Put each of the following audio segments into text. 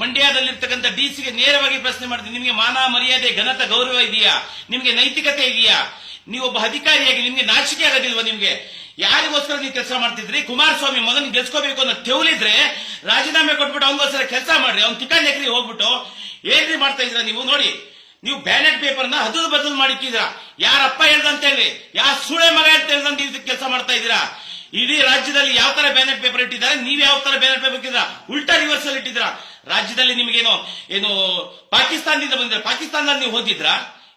ಮಂಡ್ಯದಲ್ಲಿರ್ತಕ್ಕಂಥ D ಸಿಗೆ ನೇರವಾಗಿ ಪ್ರಶ್ನೆ ಮಾಡ್ತೀನಿ. ನಿಮಗೆ ಮಾನ, ಮರ್ಯಾದೆ, ಘನತ, ಗೌರವ ಇದೆಯಾ? ನಿಮಗೆ ನೈತಿಕತೆ ಇದೆಯಾ? ನೀವು ಒಬ್ಬ ಅಧಿಕಾರಿಯಾಗಿ, ನಿಮಗೆ ನಾಚಿಕೆ ಆಗೋದಿಲ್ವಾ ನಿಮಗೆ? ಯಾರಿಗೋಸ್ಕರ ನೀವು ಕೆಲಸ ಮಾಡ್ತಿದ್ರಿ? ಕುಮಾರಸ್ವಾಮಿ ಮಗನ್ ಗೆಲ್ಸ್ಕೋಬೇಕು ಅನ್ನೋ ತೆವಲಿದ್ರೆ ರಾಜೀನಾಮೆ ಕೊಟ್ಬಿಟ್ಟು ಅವನಿಗೋಸ್ಕರ ಕೆಲಸ ಮಾಡ್ರಿ. ಅವ್ನು ತಿಕ್ಕ ನೆಕ್ರಿ ಹೋಗ್ಬಿಟ್ಟು ಏನ್ರಿ ಮಾಡ್ತಾ ಇದ್ರ ನೀವು? ನೋಡಿ, ನೀವು ಬ್ಯಾಲೆಟ್ ಪೇಪರ್ನ ಹದಲು ಬದಲು ಮಾಡಿಕ್ಕಿದ್ರ ಯಾರಪ್ಪ ಹೇಳ್ದಂತ ಹೇಳಿ ಯಾರ ಸುಳೆ ಮಗ ಅಂತ ಹೇಳ್ದಂತ ಕೆಲಸ ಮಾಡ್ತಾ ಇದ್ದೀರಾ? ಇಡೀ ರಾಜ್ಯದಲ್ಲಿ ಯಾವ ತರ ಬ್ಯಾಲೆಟ್ ಪೇಪರ್ ಇಟ್ಟಿದ್ದಾರೆ, ನೀವ್ ಯಾವ ತರ ಬ್ಯಾಲೆಟ್ ಪೇಪರ್ ಇಟ್ಟಿದ್ರ ಉಲ್ಟಾ ರಿವರ್ಸ್ ಅಲ್ಲಿ ಇಟ್ಟಿದ್ರ ರಾಜ್ಯದಲ್ಲಿ ನಿಮಗೇನೋ, ಏನು ಪಾಕಿಸ್ತಾನದಿಂದ ಬಂದಿರ ಪಾಕಿಸ್ತಾನದಲ್ಲಿ ನೀವು ಹೋದಿದ್ರ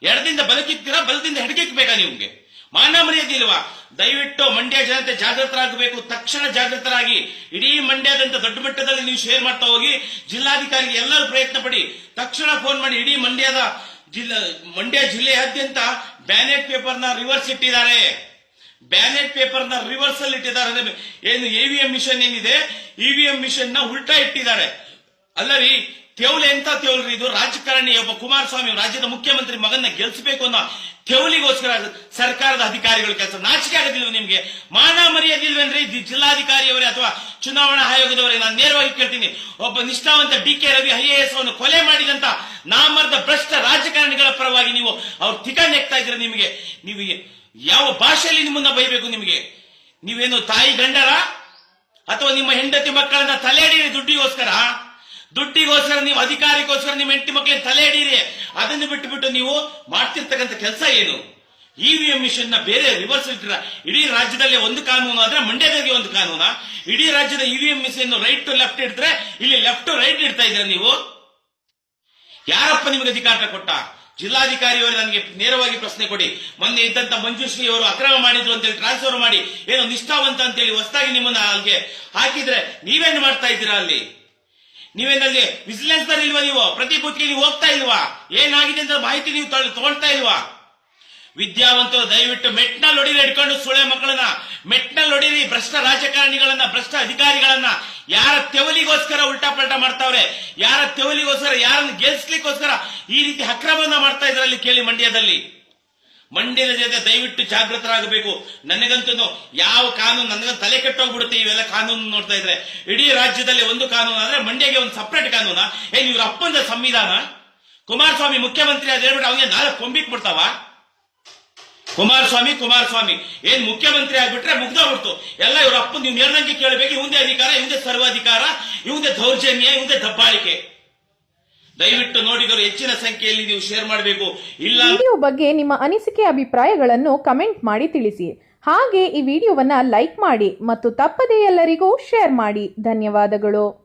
ಎಡದಿಂದ ಬಲಕಿತ್ತೀರಾ ಬಲದಿಂದ ಎಡಕಿಕ್ಬೇಕಾ ನಿಮ್ಗೆ? ಮಾನ ಮರ್ಯಾದೆ ಇಲ್ವಾ? ದಯವಿಟ್ಟು ಮಂಡ್ಯ ಜನತೆ ಜಾಗೃತರಾಗಬೇಕು, ತಕ್ಷಣ ಜಾಗೃತರಾಗಿ, ಇಡೀ ಮಂಡ್ಯದಂತ ದೊಡ್ಡ ಮಟ್ಟದಲ್ಲಿ ನೀವು ಶೇರ್ ಮಾಡ್ತಾ ಹೋಗಿ, ಜಿಲ್ಲಾಧಿಕಾರಿಗೆ ಎಲ್ಲರೂ ಪ್ರಯತ್ನ ಪಡಿ, ತಕ್ಷಣ ಫೋನ್ ಮಾಡಿ, ಇಡೀ ಮಂಡ್ಯದ ಜಿಲ್ಲಾ, ಮಂಡ್ಯ ಜಿಲ್ಲೆಯಾದ್ಯಂತ ಬ್ಯಾನೆಟ್ ಪೇಪರ್ನ ರಿವರ್ಸ್ ಇಟ್ಟಿದ್ದಾರೆ. ಬ್ಯಾಲೆಟ್ ಪೇಪರ್ನ ರಿವರ್ಸ್ ಅಲ್ಲಿ ಇಟ್ಟಿದ್ದಾರೆ. ಏನು ಇವಿಎಂ ಮಿಷನ್ ಏನಿದೆ? ಇವಿಎಂ ಮಿಷನ್ನ ಉಲ್ಟಾ ಇಟ್ಟಿದ್ದಾರೆ. ಅಲ್ಲರಿ, ತೆವಲಿ ಎಂತ ತೆವಲ್ರಿ ಇದು? ರಾಜಕಾರಣಿ ಒಬ್ಬ ಕುಮಾರಸ್ವಾಮಿ ರಾಜ್ಯದ ಮುಖ್ಯಮಂತ್ರಿ ಮಗನ್ನ ಗೆಲ್ಸಬೇಕು ಅನ್ನೋ ತೆವಲಿಗೋಸ್ಕರ ಸರ್ಕಾರದ ಅಧಿಕಾರಿಗಳು ಕೆಲಸ ನಾಚಿಕೆ ಆಗೋದಿಲ್ವ ನಿಮ್ಗೆ? ಮಾನ ಮರ್ಯಾದಿಲ್ವೇನ್ರಿ ಜಿಲ್ಲಾಧಿಕಾರಿಯವರೇ ಅಥವಾ ಚುನಾವಣಾ ಆಯೋಗದವರೇ? ನಾನು ನೇರವಾಗಿ ಕೇಳ್ತೀನಿ. ಒಬ್ಬ ನಿಷ್ಠಾವಂತ D K Ravi I A ಅನ್ನು ಕೊಲೆ ಮಾಡಿದಂತ ನಾಮರ್ದ ಭ್ರಷ್ಟ ರಾಜಕಾರಣಿಗಳ ಪರವಾಗಿ ನೀವು ಅವ್ರು ತಿಕ ನೆಕ್ತಾ ಇದ್ರೆ ನಿಮಗೆ? ನೀವು ಯಾವ ಭಾಷೆಯಲ್ಲಿ ನಿಮ್ಮನ್ನ ಬೈಬೇಕು ನಿಮಗೆ? ನೀವೇನು ತಾಯಿ ಗಂಡರ? ಅಥವಾ ನಿಮ್ಮ ಹೆಂಡತಿ ಮಕ್ಕಳನ್ನ ತಲೆ ಹಿಡೀರಿ ದುಡ್ಡಿಗೋಸ್ಕರ? ದುಡ್ಡಿಗೋಸ್ಕರ ನೀವು ಅಧಿಕಾರಿಗೋಸ್ಕರ ನಿಮ್ಮ ಹೆಂಡತಿ ಮಕ್ಕಳಿಗೆ ತಲೆ ಹಿಡೀರಿ ಅದನ್ನು ಬಿಟ್ಟು ನೀವು ಮಾಡ್ತಿರ್ತಕ್ಕಂಥ ಕೆಲಸ ಏನು? ಇವಿಎಂ ಮಿಷನ್ನ ಬೇರೆ ರಿವರ್ಸ್ ಇಟ್ಟಿರ. ಇಡೀ ರಾಜ್ಯದಲ್ಲಿ ಒಂದು ಕಾನೂನು ಆದ್ರೆ ಮಂಡ್ಯದಲ್ಲಿ ಒಂದು ಕಾನೂನ. ಇಡೀ ರಾಜ್ಯದ EVM machine right to left ಇಡ್ತಾರೆ ಇಲ್ಲಿ ಲೆಫ್ಟ್ ಟು ರೈಟ್ ಇಡ್ತಾ ಇದ್ದೀರಾ ನೀವು? ಯಾರಪ್ಪ ನಿಮಗೆ ಅಧಿಕಾರ ಕೊಟ್ಟ? ಜಿಲ್ಲಾಧಿಕಾರಿಯವರು ನನಗೆ ನೇರವಾಗಿ ಪ್ರಶ್ನೆ ಕೊಡಿ. ಮೊನ್ನೆ ಇದ್ದಂತ ಮಂಜುಶ್ರೀ ಅವರು ಅಕ್ರಮ ಮಾಡಿದ್ರು ಅಂತೇಳಿ ಟ್ರಾನ್ಸ್ಫರ್ ಮಾಡಿ, ಏನೋ ನಿಷ್ಠಾವಂತ ಅಂತೇಳಿ ಹೊಸದಾಗಿ ನಿಮ್ಮನ್ನ ಅಲ್ಲಿಗೆ ಹಾಕಿದ್ರೆ ನೀವೇನು ಮಾಡ್ತಾ ಇದ್ದೀರಾ ಅಲ್ಲಿ? ನೀವೇನಲ್ಲಿ ವಿಜಿಲೆನ್ಸ್ ಇಲ್ವಾ ನೀವು? ಪ್ರತಿ ಬೂತ್ಗೆ ನೀವು ಹೋಗ್ತಾ ಇಲ್ವಾ? ಏನಾಗಿದೆ ಅಂತ ಮಾಹಿತಿ ನೀವು ತಗೊಳ್- ತಗೊಳ್ತಾ ಇಲ್ವಾ? ವಿದ್ಯಾವಂತರು ದಯವಿಟ್ಟು ಮೆಟ್ನಲ್ಲಿ ಹೊಡಿರಿ ಹಿಡ್ಕೊಂಡು ಸುಳೆ ಮಕ್ಕಳನ್ನ ಮೆಟ್ನಲ್ಲಿ ಹೊಡಿರಿ ಭ್ರಷ್ಟ ರಾಜಕಾರಣಿಗಳನ್ನ, ಭ್ರಷ್ಟ ಅಧಿಕಾರಿಗಳನ್ನ ಯಾರ ತೆವಲಿಗೋಸ್ಕರ ಉಲ್ಟಾ ಪಲ್ಟಾ ಮಾಡ್ತಾವ್ರೆ? ಯಾರ ತೆವಲಿಗೋಸ್ಕರ, ಯಾರನ್ನು ಗೆಲ್ಸ್ಲಿಕ್ಕೋಸ್ಕರ ಈ ರೀತಿ ಅಕ್ರಮವನ್ನ ಮಾಡ್ತಾ ಇದ್ರಲ್ಲಿ ಕೇಳಿ ಮಂಡ್ಯದಲ್ಲಿ? ಮಂಡ್ಯದ ಜೊತೆ ದಯವಿಟ್ಟು ಜಾಗೃತರಾಗಬೇಕು. ನನಗಂತೂ ಯಾವ ಕಾನೂನು ನನಗೆ ತಲೆ ಕೆಟ್ಟೋಗ್ಬಿಡುತ್ತೆ ಇವೆಲ್ಲ ಕಾನೂನು ನೋಡ್ತಾ ಇದ್ರೆ. ಇಡೀ ರಾಜ್ಯದಲ್ಲಿ ಒಂದು ಕಾನೂನು ಅಂದ್ರೆ ಮಂಡ್ಯಗೆ ಒಂದು ಸಪ್ರೇಟ್ ಕಾನೂನ? ಏನ್ ಇವ್ರ ಅಪ್ಪಂದ ಸಂವಿಧಾನ? ಕುಮಾರಸ್ವಾಮಿ ಮುಖ್ಯಮಂತ್ರಿ ಹೇಳ್ಬಿಟ್ಟು ಅವನಿಗೆ ನಾಲ್ಕು ಕೊಂಬಿಕ್ ಬಿಡ್ತಾವ ಕುಮಾರಸ್ವಾಮಿ ಕುಮಾರಸ್ವಾಮಿ. ಏನ್ ಮುಖ್ಯಮಂತ್ರಿ ಆಗ್ಬಿಟ್ರೆ ಮುಗ್ದೋಗ್ಬಿಡ್ತು ಎಲ್ಲ ಇವ್ರ ಅಪ್ಪ ನೀವು ಹೇಳ್ದಂಗೆ ಕೇಳಬೇಕು. ಇವಂದೇ ಅಧಿಕಾರ ಇವಂದೇ ಸರ್ವಾಧಿಕಾರ ಇವಂದೇ ದೌರ್ಜನ್ಯ ಇವಂದೇ ದಬ್ಬಾಳಿಕೆ. ದಯವಿಟ್ಟು ನೋಡಿದರು ಹೆಚ್ಚಿನ ಸಂಖ್ಯೆಯಲ್ಲಿ ನೀವು ಶೇರ್ ಮಾಡಬೇಕು. ಇಲ್ಲ ವಿಡಿಯೋ ಬಗ್ಗೆ ನಿಮ್ಮ ಅನಿಸಿಕೆ, ಅಭಿಪ್ರಾಯಗಳನ್ನು ಕಮೆಂಟ್ ಮಾಡಿ ತಿಳಿಸಿ. ಹಾಗೆ ಈ ವಿಡಿಯೋವನ್ನ ಲೈಕ್ ಮಾಡಿ ಮತ್ತು ತಪ್ಪದೇ ಎಲ್ಲರಿಗೂ ಶೇರ್ ಮಾಡಿ. ಧನ್ಯವಾದಗಳು.